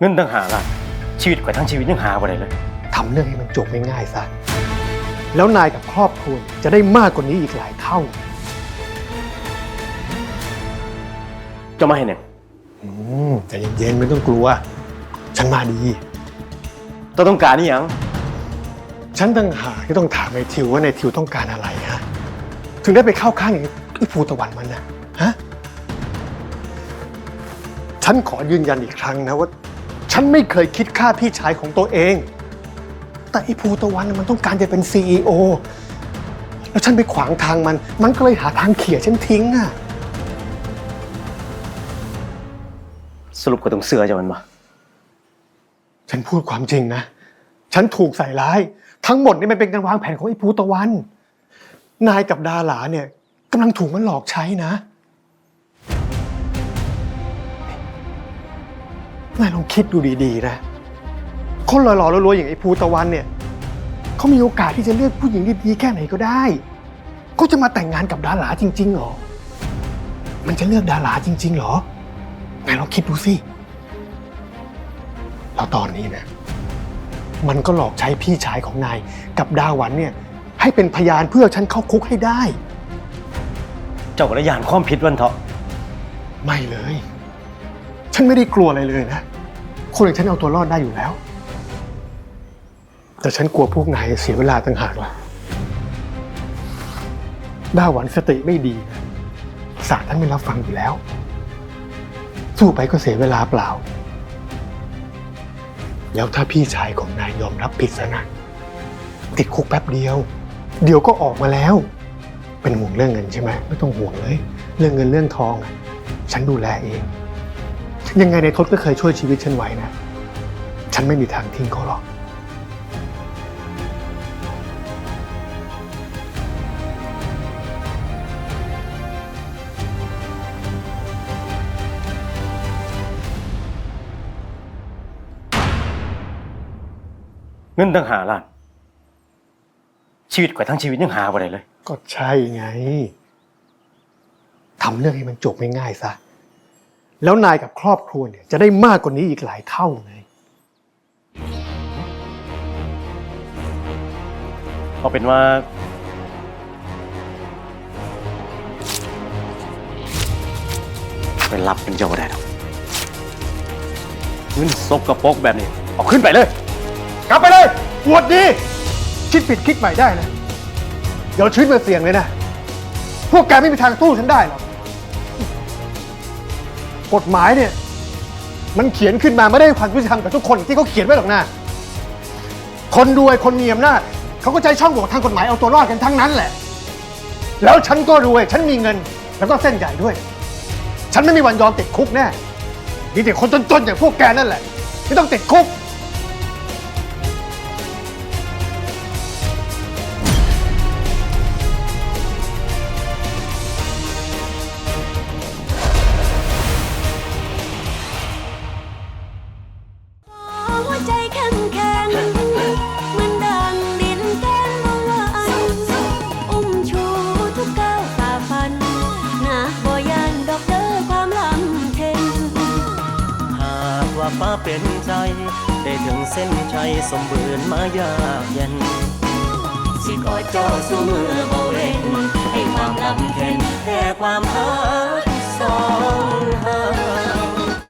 เงินตั้งหาล้านชีวิตข่อยทั้งชีวิตยังหาบ่ได้เลย ทำเรื่องให้มันจบง่ายๆซะ แล้วนายกับครอบครัวจะได้มากกว่านี้อีกหลายเท่าจะมาให้หนึ่งอืมแต่เย็นๆไม่ต้องกลัว ฉันมาดีต้องต้องการนี่ยัง ฉันต่างหากที่ต้องถามไอ้ทิวว่าในทิวต้องการอะไรฮะ ถึงได้ไปเข้าข้างอย่างไอ้ภูตะวันมันนะฮะ ฉันขอยืนยันอีกครั้งนะว่า ฉันไม่เคยคิดฆ่าพี่ชายของตัวเอง แต่ไอ้ภูตะวันน่ะมันต้องการจะเป็นซีอโอแล้วฉันไปขวางทางมัน มันก็เลยหาทางเขี่ยฉันทิ้งอะสรุปก็ต้องเสือจะมันบ่ฉันพูดความจริงนะ ฉันถูกใส่ร้าย ทั้งหมดนี่มันเป็นการวางแผนของไอ้ภูตะวัน นายกับดาหลาเนี่ยกำลังถูกมันหลอกใช้นะ นายลองคิดดูดีๆนะ คนหล่อๆรวยๆอย่างไอ้ภูตะวันเนี่ยเขามีโอกาสที่จะเลือกผู้หญิงดีๆแค่ไหนก็ได้เขาจะมาแต่งงานกับดาหลาจริงๆเหรอ มันจะเลือกดาหลาจริงๆเหรอนายลองคิดดูสิแล้วตอนนี้นะ มันก็หลอกใช้พี่ชายของนายกับดาหวันเนี่ย ให้เป็นพยานเพื่อฉันเข้าคุกให้ได้ เจ้าก็ระยานความผิดวันเถาะไม่เลย ฉันไม่ได้กลัวอะไรเลยนะ คนอย่างฉันเอาตัวรอดได้อยู่แล้ว แต่ฉันกลัวพวกนายเสียเวลาต่างหากล่ะด้าหวันสติไม่ดีนะศาลท่านไม่รับฟังอยู่แล้ว สู้ไปก็เสียเวลาเปล่า แล้วถ้าพี่ชายของนายยอมรับผิดซะนะติดคุกแป๊บเดียว เดี๋ยวก็ออกมาแล้ว เป็นห่วงเรื่องเงินใช่ไหมไม่ต้องห่วงเลย เรื่องเงินเรื่องทอง ฉันดูแลเอง ยังไงในทศก็เคยช่วยชีวิตฉันไว้นะ ฉันไม่มีทางทิ้งเขาหรอก เงินตั้งหาล้าน ชีวิตข่อยทั้งชีวิตยังหาบ่ได้เลย ก็ใช่ไง ทำเรื่องให้มันจบง่ายๆซะ แล้วนายกับครอบครัวเนี่ยจะได้มากกว่านี้อีกหลายเท่าเลยเอาเป็นว่า ไปรับเป็นเจ้าบ่ได้ดอกเงินซกกระปรกแบบนี้เอาขึ้นไปเลย กลับไปเลยอวดดี คิดผิดคิดใหม่ได้นะ เดี๋ยวชีวิตมันเสี่ยงเลยนะ พวกแกไม่มีทางสู้ฉันได้หรอก กฎหมายเนี่ย มันเขียนขึ้นมาไม่ได้ความยุติธรรมกับทุกคนที่เขาเขียนไว้หรอกนะ คนรวยคนมีอำนาจเขาก็ใช้ช่องโหว่ทางกฎหมายเอาตัวรอดกันทั้งนั้นแหละ แล้วฉันก็รวย ฉันมีเงิน แล้วก็เส้นใหญ่ด้วย ฉันไม่มีวันยอมติดคุกแน่ มีแต่คนจนๆอย่างพวกแกนั่นแหละที่ต้องติดคุก ว่าฟ้าเป็นใจ ได้ถึงเส้นชัยสมบูรณ์มายากเย็น สิกอดเจ้าสู้มือบ่เร่งให้ความลำเค็นแต่ความหาสอง